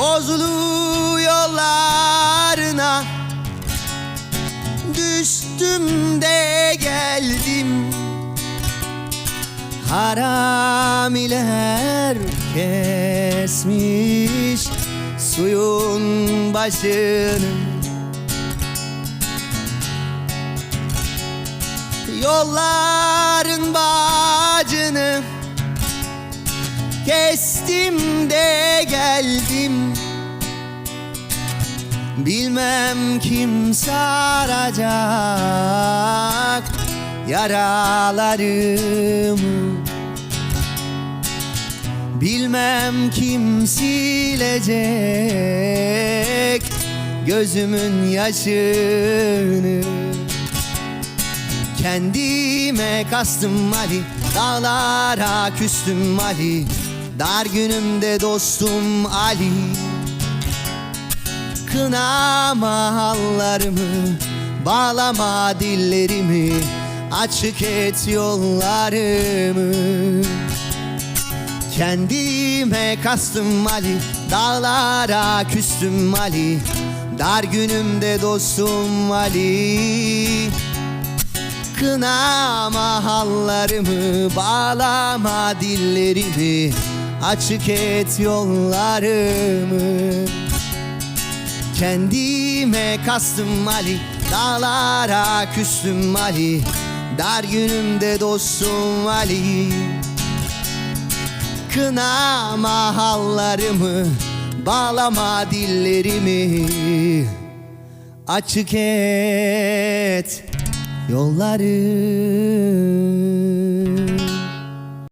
Tozlu yollarına Düştüm de geldim. Haramiler kesmiş Suyun başını. Yolların bacını Kestim de geldim. Bilmem kim saracak Yaralarımı. Bilmem kim silecek Gözümün yaşını. Kendime kastım Ali Dağlara küstüm Ali Dar günümde dostum Ali. Kınama hallarımı Bağlama dillerimi Açık et yollarımı. Kendime kastım Ali Dağlara küstüm Ali. Dar günümde dostum Ali. Kınama hallarımı Bağlama dillerimi Açık et yollarımı. Kendime kastım Ali Dağlara küstüm Ali. Dar günümde dostum Ali. Kınama hallarımı Bağlama dillerimi. Açık et yolları